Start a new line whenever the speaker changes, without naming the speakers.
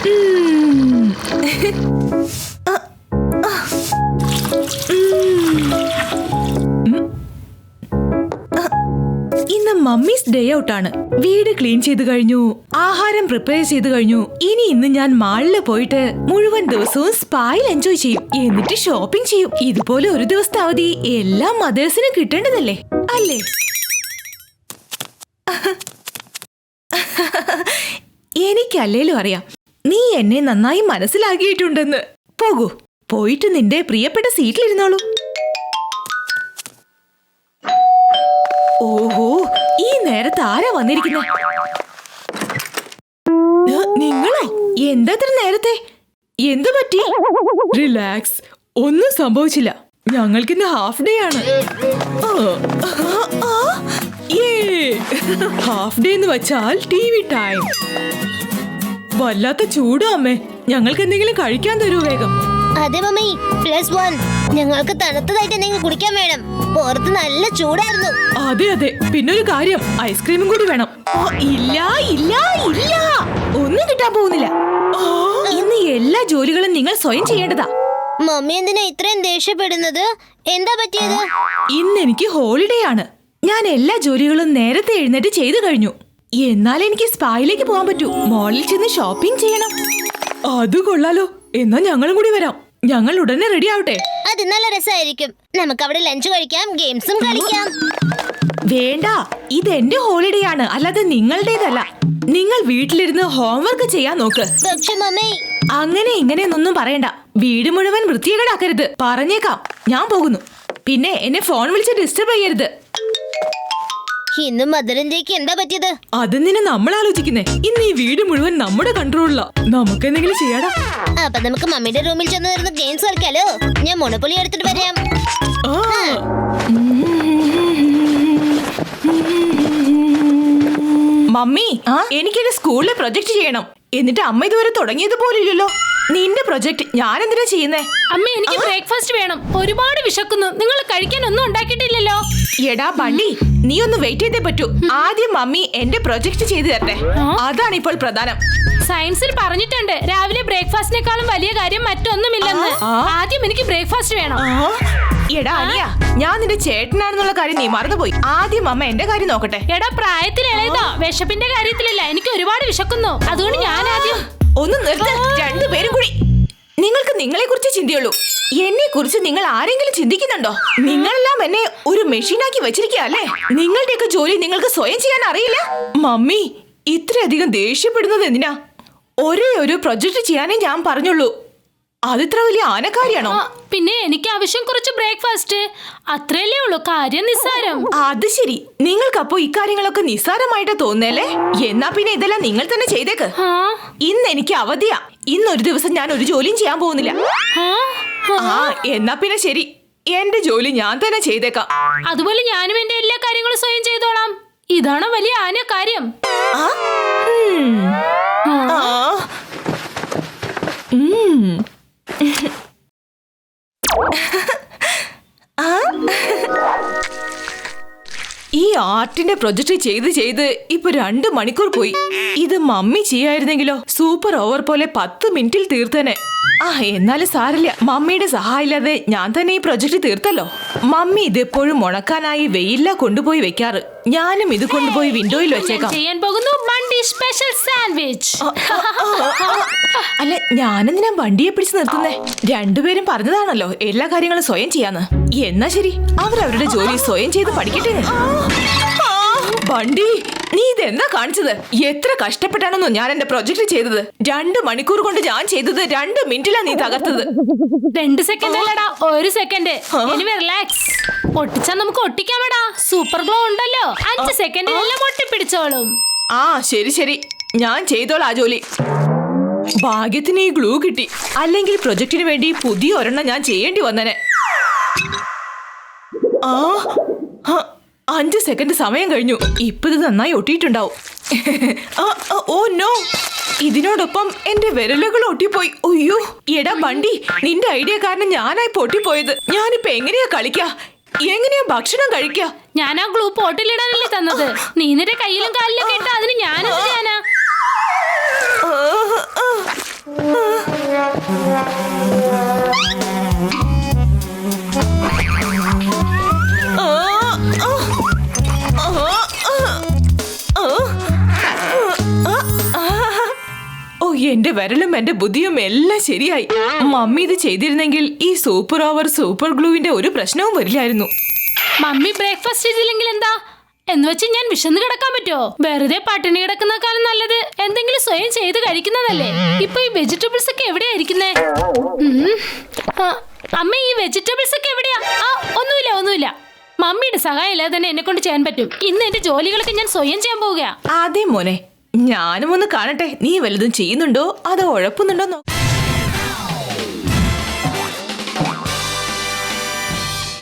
ഇന്ന് mummies day out ആണ് വീട് ക്ലീൻ ചെയ്തു കഴിഞ്ഞു. ആഹാരം പ്രിപ്പയർ ചെയ്തു കഴിഞ്ഞു. ഇനി ഇന്ന് ഞാൻ മാളിൽ പോയിട്ട് മുഴുവൻ ദിവസവും സ്പായിൽ എൻജോയ് ചെയ്യും. എന്നിട്ട് ഷോപ്പിംഗ് ചെയ്യും. ഇതുപോലെ ഒരു ദിവസത്തെ അവധി എല്ലാ മദേഴ്സിനും കിട്ടേണ്ടതല്ലേ? അല്ലേ? എനിക്കല്ലേലും അറിയാം. നീ എന്നെ നന്നായി മനസ്സിലാക്കിയിട്ടുണ്ടെന്ന്. പോകൂ പോയിട്ട് നിന്റെ പ്രിയപ്പെട്ട സീറ്റിലിരുന്നോളൂ. ഓഹോ ഈ നേരത്ത് ആരാ വന്നിരിക്കുന്നത് നിങ്ങളോ? എന്താ ഇത്ര നേരത്തെ? എന്തു പറ്റി? റിലാക്സ് ഒന്നും സംഭവിച്ചില്ല. ഞങ്ങൾക്ക് ഇന്ന് ഹാഫ് ഡേ ആണ്. ഹാഫ് ഡേ എന്ന് വെച്ചാൽ ടി വി ടൈം. വല്ലാത്ത ചൂടാ അമ്മേ. ഞങ്ങൾക്ക് എന്തെങ്കിലും കഴിക്കാൻ തരൂ വേഗം.
അതെ മമ്മി. പ്ലസ് വൺ ഞങ്ങൾക്ക് തണുത്തതായിട്ട് എന്തെങ്കിലും കുടിക്കാൻ വേണം. പുറത്ത് നല്ല ചൂടായിരുന്നു.
അതെ അതെ. പിന്നെ ഒരു കാര്യം ഐസ്ക്രീമും കൂടി വേണം. ഇല്ല ഇല്ല ഇല്ല. ഒന്നും കിട്ടാൻ പോകുന്നില്ല. ഇന്ന് എല്ലാ ജോലികളും നിങ്ങൾ സ്വയം ചെയ്യേണ്ടതാ.
മമ്മി എന്തിനാ ഇത്രയും ദേഷ്യപ്പെടുന്നത്? എന്താ പറ്റിയത്?
ഇന്ന് എനിക്ക് ഹോളിഡേ ആണ്. ഞാൻ എല്ലാ ജോലികളും നേരത്തെ എഴുന്നേറ്റ് ചെയ്തു കഴിഞ്ഞു. എന്നാൽ എനിക്ക് സ്പായിലേക്ക് പോകാൻ പറ്റൂ. മോളിൽ ചെന്ന് ഷോപ്പിംഗ് ചെയ്യണം. അത് കൊള്ളാലോ. എന്നാ ഞങ്ങളും കൂടി വരാം. ഞങ്ങൾ ഉടനെ റെഡി ആവട്ടെ.
അത് നല്ല രസമായിരിക്കും നമുക്ക് അവിടെ ലഞ്ച് കഴിക്കാം ഗെയിംസും കളിക്കാം.
വേണ്ട. ഇത് എന്റെ ഹോളിഡേ ആണ്. അല്ലാതെ നിങ്ങളുടേതല്ല. നിങ്ങൾ വീട്ടിലിരുന്ന് ഹോംവർക്ക് ചെയ്യാൻ നോക്ക്.
പക്ഷെ മമ്മി.
അങ്ങനെ ഇങ്ങനെയൊന്നും പറയണ്ട. വീട് മുഴുവൻ വൃത്തികേടാക്കരുത്. പറഞ്ഞേക്കാം. ഞാൻ പോകുന്നു. പിന്നെ എന്നെ ഫോൺ വിളിച്ച് ഡിസ്റ്റർബ് ചെയ്യരുത്.
ഇന്ന് മദറിന്റെക്ക് എന്താ പറ്റിയത്?
അതെന്തിനാ നമ്മൾ ആലോചിക്കുന്നേ ഇന്ന് ഈ വീട് മുഴുവൻ നമ്മുടെ കൺട്രോളിലാ നമുക്ക് എന്തെങ്കിലും ചെയ്യാടാ.
അപ്പൊ നമുക്ക് മമ്മിയുടെ റൂമിൽ ചെന്ന് വരുന്ന ഗെയിംസ് കളിക്കാലോ ഞാൻ മൊണപ്പൊലി എടുത്തിട്ട് വരാം.
മമ്മി എനിക്കെന്റെ സ്കൂളിലെ പ്രൊജക്ട് ചെയ്യണം. എന്നിട്ട് അമ്മ ഇതുവരെ തുടങ്ങിയത് പോലില്ലല്ലോ. നിന്റെ പ്രൊജക്ട് ഞാൻ എന്തിനാ ചെയ്യുന്നേ?
അമ്മ എനിക്ക് ബ്രേക്ക്ഫാസ്റ്റ് വേണം. ഒരുപാട് വിശക്കുന്നു. നിങ്ങൾ കഴിക്കാൻ ഒന്നും ഉണ്ടാക്കിയിട്ടില്ലല്ലോ.
എടാ ബണ്ണി നീ ഒന്ന് വെയിറ്റ് ചെയ്തേ പറ്റൂ. ആദ്യം മമ്മി എന്റെ പ്രൊജക്ട് ചെയ്തു തരട്ടെ. അതാണ് ഇപ്പോൾ പ്രധാനം.
സയൻസിൽ പറഞ്ഞിട്ടുണ്ട് രാവിലെ ബ്രേക്ക്ഫാസ്റ്റിനേക്കാളും വലിയ കാര്യം മറ്റൊന്നുമില്ലെന്ന്. ആദ്യം എനിക്ക് ബ്രേക്ക്ഫാസ്റ്റ് വേണം.
എടാ അനിയ ഞാൻ നിന്റെ ചേട്ടനാണെന്നുള്ള കാര്യം നീ മറന്നുപോയി. ആദ്യം അമ്മ എന്റെ കാര്യം നോക്കട്ടെ.
എടാ പ്രായത്തിലേതാ വിശപ്പിന്റെ കാര്യത്തിലല്ല എനിക്ക് ഒരുപാട് വിശക്കുന്നു. അതുകൊണ്ട് ഞാൻ ആദ്യം
ഒന്ന് നിർത്ത്. രണ്ടുപേരും കൂടി. നിങ്ങൾക്ക് നിങ്ങളെ കുറിച്ച് ചിന്തയുള്ളൂ. എന്നെ കുറിച്ച് നിങ്ങൾ ആരെങ്കിലും ചിന്തിക്കുന്നുണ്ടോ? നിങ്ങളെല്ലാം എന്നെ ഒരു മെഷീനാക്കി വെച്ചിരിക്കുക അല്ലേ? നിങ്ങളുടെയൊക്കെ ജോലി നിങ്ങൾക്ക് സ്വയം ചെയ്യാൻ അറിയില്ല? മമ്മി ഇത്രയധികം ദേഷ്യപ്പെടുന്നത് എന്തിനാ? ഒരേ ഒരു പ്രൊജക്ട് ചെയ്യാനേ ഞാൻ പറഞ്ഞുള്ളൂ. അതിത്ര വലിയ ആനക്കാരിയാണോ?
പിന്നെ എനിക്ക് ആവശ്യം കുറച്ച് ബ്രേക്ക്ഫാസ്റ്റ്. അത്രയല്ലേ ഉള്ളൂ കാര്യം നിസ്സാരം.
അത് ശരി. നിങ്ങൾക്കപ്പോ ഇക്കാര്യങ്ങളൊക്കെ നിസ്സാരമായിട്ട് തോന്നല്ലേ എന്നാ പിന്നെ ഇതെല്ലാം നിങ്ങൾ തന്നെ ചെയ്തേക്ക്. ഇന്ന് എനിക്ക് അവധിയാ. ഇന്നൊരു ഒരു ദിവസം ഞാൻ ഒരു ജോലിയും ചെയ്യാൻ പോകുന്നില്ല.
ആ,
എന്നാ പിന്നെ ശരി. എന്റെ ജോലി ഞാൻ തന്നെ ചെയ്തേക്കാം.
അതുപോലെ ഞാനും എന്റെ എല്ലാ കാര്യങ്ങളും സ്വയം ചെയ്തോളാം. ഇതാണ് വലിയ ആന
ആർട്ടിന്റെ പ്രൊജക്ട് ചെയ്ത് ചെയ്ത് ഇപ്പൊ രണ്ട് മണിക്കൂർ പോയി. ഇത് മമ്മി ചെയ്യായിരുന്നെങ്കിലോ? സൂപ്പർ ഓവർ പോലെ പത്ത് മിനിറ്റിൽ തീർത്തേനെ. ആ എന്നാലും സാരില്ല. മമ്മിയുടെ സഹായമില്ലാതെ ഞാൻ തന്നെ ഈ പ്രൊജക്ട് തീർത്തല്ലോ. മമ്മി ഇതെപ്പോഴും ഉണക്കാനായി വെയില്ല കൊണ്ടുപോയി വെക്കാറ്. ഞാനും ഇത് കൊണ്ടുപോയി വിൻഡോയിൽ വെച്ചേക്കാം.
ചെയ്യാൻ പോകുന്നു? മണ്ടി സ്പെഷ്യൽ സാൻഡ്വിച്ച്
അല്ല ഞാനെന്തിനാ വണ്ടിയെ പിടിച്ച് നിർത്തുന്നേ? രണ്ടുപേരും പറഞ്ഞതാണല്ലോ എല്ലാ കാര്യങ്ങളും സ്വയം ചെയ്യാന്ന്. എന്നാ ശരി അവരവരുടെ ജോലി സ്വയം ചെയ്ത് പഠിക്കട്ടെ വണ്ടി നീ ഇതെന്താ കാണിച്ചത്? എത്ര കഷ്ടപ്പെട്ടാണെന്നോ ഞാൻ എന്റെ പ്രൊജക്ട് ചെയ്തത്. രണ്ട് മണിക്കൂർ കൊണ്ട് ഞാൻ ചെയ്തത് രണ്ട് മിനിറ്റിലാ നീ തകർത്തത്.
രണ്ട് സെക്കൻഡ് അല്ലടാ ഒരു സെക്കൻഡ് റിലാക്സ് ഒട്ടിച്ചാ നമുക്ക് ഒട്ടിക്കാമടാ. സൂപ്പർ ഗ്ലോ ഉണ്ടല്ലോ. അഞ്ച് സെക്കൻഡിലെല്ലാം ഒട്ടിപ്പിടിച്ചോളും.
ആ ശരി ശരി. ഞാൻ ചെയ്തോളാ ജോലി. ഭാഗ്യത്തിന് ഈ ഗ്ലൂ കിട്ടി. അല്ലെങ്കിൽ പ്രൊജക്ടിന് വേണ്ടി പുതിയ ഒരെണ്ണം ഞാൻ ചെയ്യേണ്ടി വന്നനെ. ആ അഞ്ച് സെക്കൻഡ് സമയം കഴിഞ്ഞു. ഇപ്പൊ ഇത് നന്നായി ഒട്ടിയിട്ടുണ്ടാവും. ഓ നോ ഇതിനോടൊപ്പം എന്റെ വിരലുകൾ ഒട്ടിപ്പോയി. അയ്യോ എടാ ബണ്ടി നിന്റെ ഐഡിയ കാരണം ഞാനായി പൊട്ടിപ്പോയത് ഞാനിപ്പോ എങ്ങനെയാ കളിക്കാ? എങ്ങനെയാ ഭക്ഷണം കഴിക്കാ?
ഞാൻ ആ ഗ്ലൂ പോട്ടിലിടാനല്ലേ തന്നത്. നീ നിന്റെ കയ്യിലും കാലിലും കേട്ടാ അതിന് ഞാനെന്ത്
എന്റെ വിരലും എന്റെ ബുദ്ധിയും എല്ലാം ശരിയായി. മമ്മി ഇത് ചെയ്തിരുന്നെങ്കിൽ ഈ സൂപ്പർ ഓവർ സൂപ്പർ ഗ്ലൂവിന്റെ ഒരു പ്രശ്നവും വരില്ലായിരുന്നു.
മമ്മി ബ്രേക്ക്ഫാസ്റ്റ് ചെയ്തില്ലെങ്കിൽ എന്താ? എന്ന് വെച്ച് ഞാൻ വിശന്ന് കിടക്കാൻ പറ്റുമോ? വെറുതെ പട്ടിണി കിടക്കുന്നേക്കാളും നല്ലത് എന്തെങ്കിലും സ്വയം ചെയ്ത് കഴിക്കുന്നതല്ലേ? ഇപ്പൊ ഈ വെജിറ്റബിൾസ് ഒക്കെ എവിടെയാ ഇരിക്കുന്നേ? അമ്മ ഈ വെജിറ്റബിൾസ് ഒക്കെ എവിടെയാ? ആ ഒന്നുമില്ല ഒന്നുമില്ല. മമ്മിയുടെ സഹായം ഇല്ലാതെ തന്നെ എന്നെ കൊണ്ട് ചെയ്യാൻ പറ്റും. ഇന്ന് എന്റെ ജോലികളൊക്കെ ഞാൻ സ്വയം ചെയ്യാൻ പോവുകയാ.
ആദ്യം മോനെ ഞാനും ഒന്ന് കാണട്ടെ. നീ വലുതും ചെയ്യുന്നുണ്ടോ? അതോ ഉഴപ്പുന്നുണ്ടോ